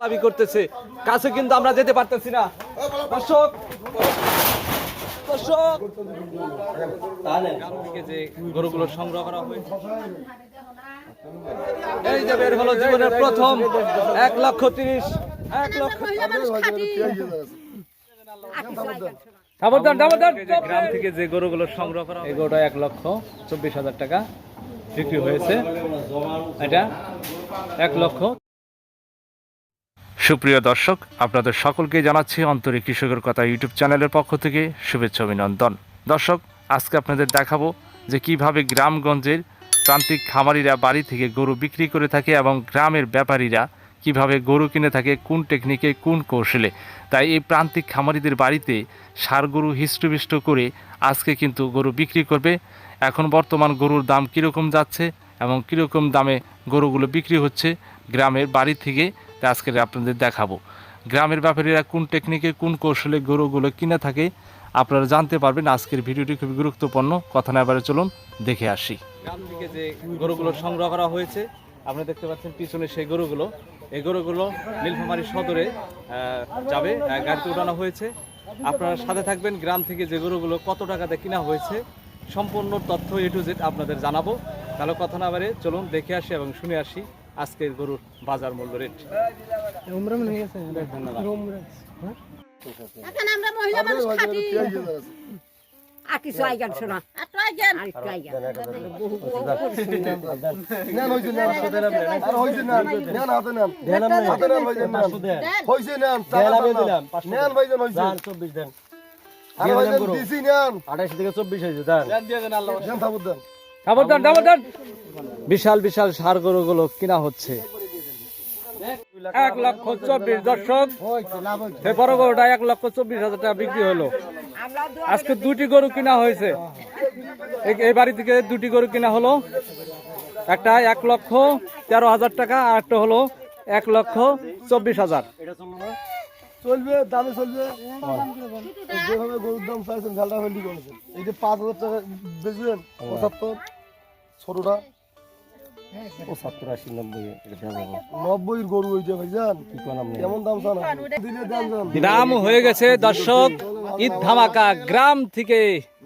দাবি করতেছে। কাছে কিন্তু আমরা যেতে পারতেছি না। দর্শক দর্শক। গ্রাম থেকে যে গরুগুলো সংগ্রহ করা হয়েছে। এই যে বের হলো জীবনের প্রথম এক লক্ষ তিরিশ এক লক্ষ গ্রাম থেকে যে গরুগুলো সংগ্রহ করা এই গরুটা এক লক্ষ চব্বিশ হাজার টাকা বিক্রি হয়েছে। এটা এক লক্ষ সুপ্রিয় দর্শক, আপনাদের সকলকে জানাচ্ছি অন্তরিক কৃষকের কথা ইউটিউব চ্যানেলের পক্ষ থেকে শুভেচ্ছা অভিনন্দন। দর্শক, আজকে আপনাদের দেখাবো যে কীভাবে গ্রামগঞ্জের প্রান্তিক খামারিরা বাড়ি থেকে গরু বিক্রি করে থাকে এবং গ্রামের ব্যাপারীরা কীভাবে গরু কিনে থাকে, কোন টেকনিকে কোন কৌশলে। তাই এই প্রান্তিক খামারিদের বাড়িতে সার গরু হিষ্টপিষ্ট করে আজকে কিন্তু গরু বিক্রি করবে। এখন বর্তমান গরুর দাম কীরকম যাচ্ছে এবং কীরকম দামে গরুগুলো বিক্রি হচ্ছে, গ্রামের বাড়ি থেকে তা আজকে আপনাদের দেখাবো। গ্রামের ব্যাপারীরা কোন টেকনিকে কোন কৌশলে গরুগুলো কিনে থাকে, আপনারা জানতে পারবেন। আজকের ভিডিওটি খুবই গুরুত্বপূর্ণ। কথা না এবারে চলুন, দেখে আসি। গ্রাম থেকে যে গরুগুলো সংগ্রহ করা হয়েছে আপনারা দেখতে পাচ্ছেন পিছনে সেই গরুগুলো। এই গরুগুলো নীলফামারী সদরে যাবে গাড়িতে উঠানো হয়েছে। আপনারা সাথে থাকবেন। গ্রাম থেকে যে গরুগুলো কত টাকাতে কিনা হয়েছে, সম্পূর্ণ তথ্য এ টু জেড আপনাদের জানাব। তাহলে কথা না বারে চলুন, দেখে আসি এবং শুনে আসি। আজকের গরুর বাজার মূল্য রেট? নেন 28 থেকে 24 হইছে দেন দেন থাবুত দেন সাবধান সাবধান। বিশাল বিশাল সার গরুগুলো কিনা হচ্ছে। এক লক্ষ চব্বিশ দর্শক বড় গরুটা এক লক্ষ চব্বিশ হাজার টাকা বিক্রি হলো। আজকে দুটি গরু কিনা হয়েছে। এই বাড়ি থেকে দুটি গরু কিনা হলো। একটা এক লক্ষ তেরো হাজার টাকা আর একটা হলো এক লক্ষ চব্বিশ হাজার। চলবে দামে চলবে যেভাবে গরুর দাম চাইছেন ঝালটা ফেলটি করেছেন এই যে পাঁচ হাজার টাকা বেচবেন পঁচাত্তর ছোটটা নব্বই গরু হইছে ভাইজান কেমন দাম চান দাম দাম হয়ে গেছে দর্শক ঈদ ধামাকা গ্রাম থেকে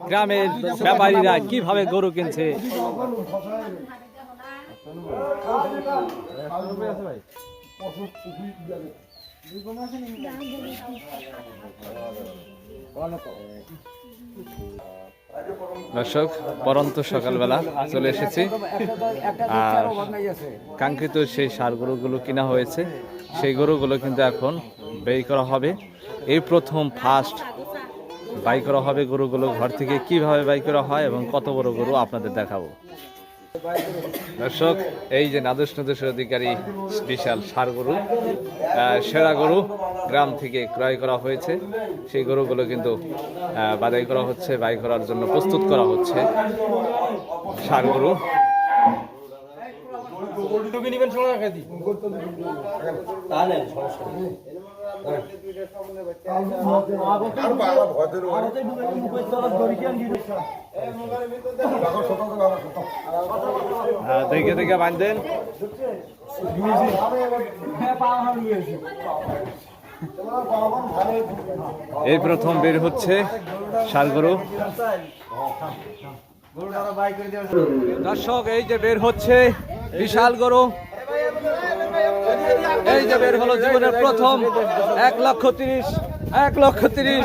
গ্রামের ব্যাপারীরা কীভাবে গরু কিনছে দর্শক, পরন্ত সকালবেলা চলে এসেছি। আর কাঙ্ক্ষিত সেই সার গরুগুলো কিনা হয়েছে, সেই গরুগুলো কিন্তু এখন বের করা হবে। এই প্রথম ফার্স্ট বাই করা হবে গরুগুলো ঘর থেকে। কীভাবে বাই করা হয় এবং কত বড় গরু আপনাদের দেখাবো। দর্শক এই যে নাদুস নাদুস অধিকারী বিশাল সার গরু সেরা গরু গ্রাম থেকে ক্রয় করা হয়েছে। সেই গরুগুলো কিন্তু বাদাই করা হচ্ছে বাই করার জন্য প্রস্তুত করা হচ্ছে সার গরু। আহ, দেখে দেখে বাঁধেন। এই প্রথম বের হচ্ছে সার দর্শক, এই যে বের হচ্ছে বিশাল গরু। এই যে বের হলো জীবনের প্রথম এক লক্ষ তিরিশ, এক লক্ষ তিরিশ।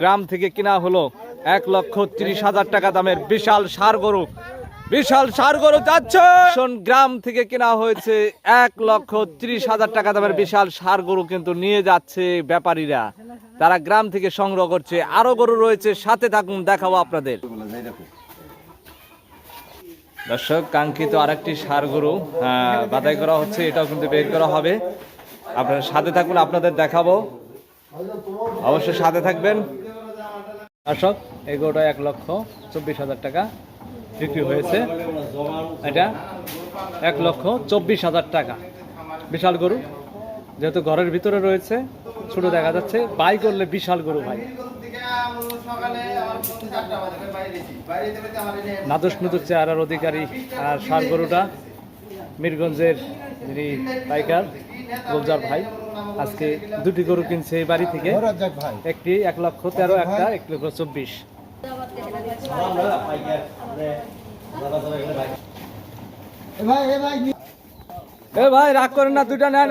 গ্রাম থেকে কিনা হলো এক লক্ষ তিরিশ হাজার টাকা দামের বিশাল সার গরু। বিশাল সার গরু যাচ্ছে! গ্রাম থেকে কেনা হয়েছে এক লক্ষ তিরিশ হাজার টাকা দামের বিশাল সার গরু কিন্তু নিয়ে যাচ্ছে ব্যাপারীরা। তারা গ্রাম থেকে সংগ্রহ করছে। আরও গরু রয়েছে, সাথে থাকুন, দেখাবো আপনাদের। দর্শক, কাঙ্ক্ষিত আরেকটি সার গরু বাছাই করা হচ্ছে, এটাও কিন্তু বের করা হবে। আপনারা সাথে থাকুন, আপনাদের দেখাবো। অবশ্যই সাথে থাকবেন। এই গরুটা এক লক্ষ চব্বিশ হাজার টাকা বিক্রি হয়েছে। এটা এক লক্ষ চব্বিশ হাজার টাকা। বিশাল গরু, যেহেতু ঘরের ভিতরে রয়েছে, ছোট দেখা যাচ্ছে, বাই করলে বিশাল গরু ভাই। নাদুস নুদুর চেহারার অধিকারী আর সার গরুটা, মিরগঞ্জের যিনি পাইকার, গোলজার ভাই। আজকে দুটি গরু কিনছে এই বাড়ি থেকে। একটি এক লক্ষ তেরো একটা, এক লক্ষ চব্বিশ। এ ভাই, রাগ করেন না, দুইটা নেন।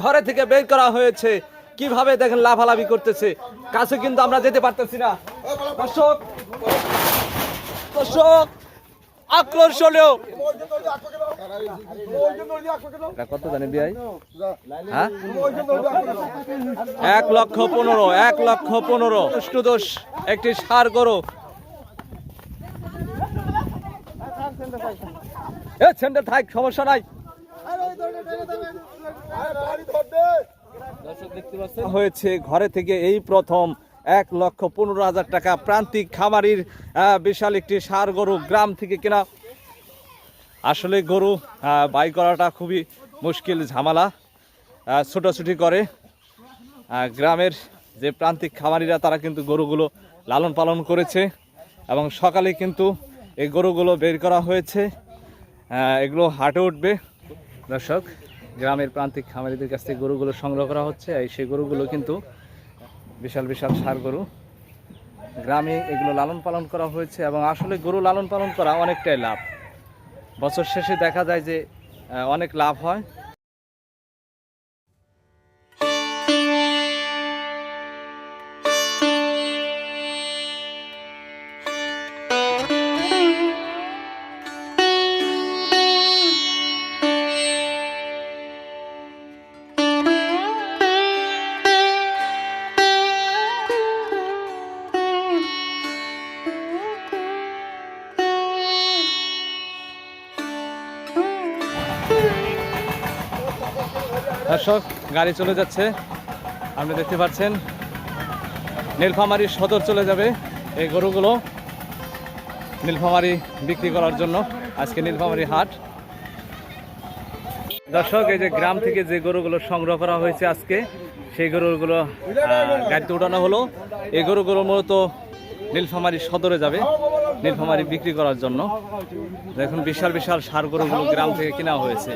ঘরে থেকে বের করা হয়েছে। কীভাবে দেখেন লাফালাফি করতেছে। কাছে কিন্তু আমরা যেতে পারতেছি না। দর্শক দর্শক আকর্ষণীয়। কত হ্যাঁ? এক লক্ষ পনেরো এক লক্ষ পনেরো। দোষ একটি সার এ সেন্টার থাক সমস্যা নাই। হয়েছে ঘরে থেকে এই প্রথম এক লক্ষ পনেরো হাজার টাকা প্রান্তিক খামারির বিশাল একটি সার গরু গ্রাম থেকে কেনা। আসলে গরু বাই করাটা খুবই মুশকিল ঝামেলা ছোটাছুটি করে। গ্রামের যে প্রান্তিক খামারিরা, তারা কিন্তু গরুগুলো লালন পালন করেছে এবং সকালে কিন্তু এই গরুগুলো বের করা হয়েছে। এগুলো হাটে উঠবে। দর্শক গ্রামের প্রান্তিক খামারিদের কাছ থেকে গরুগুলো সংগ্রহ করা হচ্ছে। এই সেই গরুগুলো কিন্তু বিশাল বিশাল সার গরু। গ্রামে এগুলো লালন পালন করা হয়েছে এবং আসলে গরু লালন পালন করা অনেকটাই লাভ। বছর শেষে দেখা যায় যে অনেক লাভ হয়। দর্শক, গাড়ি চলে যাচ্ছে। আপনি দেখতে পাচ্ছেন, নীলফামারী সদর চলে যাবে এই গরুগুলো নীলফামারী বিক্রি করার জন্য। আজকে নীলফামারী হাট। দর্শক, এই যে গ্রাম থেকে যে গরুগুলো সংগ্রহ করা হয়েছে আজকে, সেই গরুগুলো গাড়িতে উঠানো হলো। এই গরুগুলো মূলত নীলফামারী সদরে যাবে, নীলফামারী বিক্রি করার জন্য। দেখুন, বিশাল বিশাল সার গরুগুলো গ্রাম থেকে কেনা হয়েছে।